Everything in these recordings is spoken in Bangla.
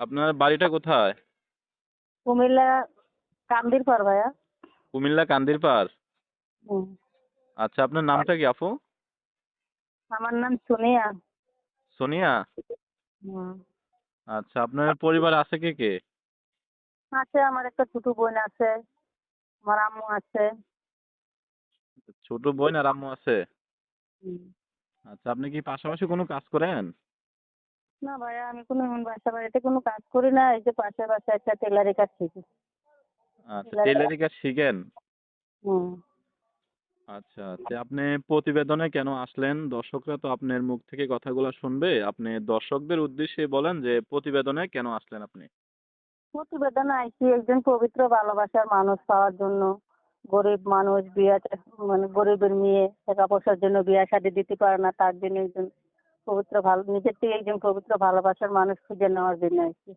আপনার বাড়িটা কোথায়? কুমিল্লা কান্দির পর ভাইয়া। কুমিল্লা কান্দির পাড়? হুম। আচ্ছা আপনার নামটা কি আপু? আমার নাম সোনিয়া। সোনিয়া? আচ্ছা আপনার পরিবার আছে কে কে? আছে আমার একটা ছোট বোন আছে আমার আম্মু আছে। ছোট বোন আর আম্মু আছে? আচ্ছা আপনি কি পাশাপাশি কোনো কাজ করেন? না ভাইয়া আমি কোনো এমন বাসা বাড়িতে কোনো কাজ করি না এই যে পাশে পাশে একটা টেলারি কাজ শিখি। আচ্ছা টেলারি- কাজ শিখেন? হুম। আচ্ছা আপনি প্রতিবেদনে কেন আসলেন? দর্শকরা তো আপনার মুখ থেকে কথাগুলো শুনবে। আপনি দর্শকদের উদ্দেশ্যে বলেন যে প্রতিবেদনে কেন আসলেন আপনি? প্রতিবেদনে আইসি একজন পবিত্র ভালোবাসার মানুষ পাওয়ার জন্য। গরিব মানুষ বিয়ে মানে গরিবের মেয়ে টাকা পয়সার জন্য বিয়ে শাদী দিতে পারে না তার জন্য একজন পবিত্র ভালো নিজের থেকে একজন পবিত্র ভালোবাসার মানুষ খুঁজে নেওয়ার জন্য আইসি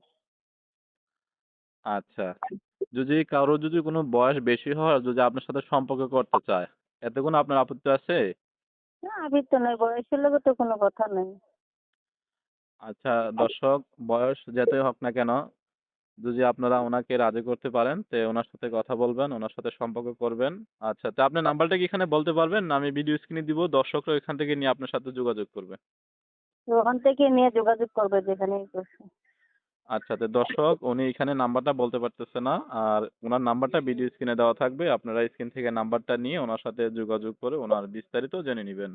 আচ্ছা যদি কারও যদি কোনো বয়স বেশি হয় যদি আপনার সাথে সম্পর্ক করতে চায় এতে কোনো আপনার আপত্তি আছে? না আমি তো নয় বয়সের লোকের তো কোনো কথা নেই। আচ্ছা দর্শক বয়স যতই হোক না কেন যদি আপনারা ওনাকে রাজি করতে পারেন তো ওনার সাথে কথা বলবেন ওনার সাথে সম্পর্ক করবেন। আচ্ছা তো আপনার নাম্বারটা কি এখানে বলতে পারবেন? আমি ভিডিও স্ক্রিনে দিব দর্শকরা এখান থেকে নিয়ে আপনার সাথে যোগাযোগ করবে। তো ওখান থেকে নিয়ে যোগাযোগ করবে যেখানে আচ্ছা দর্শক, উনি এখানে নাম্বারটা বলতে পারতেছে না। আর ওনার নাম্বারটা ভিডিও স্ক্রিনে দেওয়া থাকবে। আপনারা স্ক্রিন থেকে নাম্বারটা নিয়ে ওনার সাথে যোগাযোগ করে ওনার বিস্তারিত জেনে নেবেন।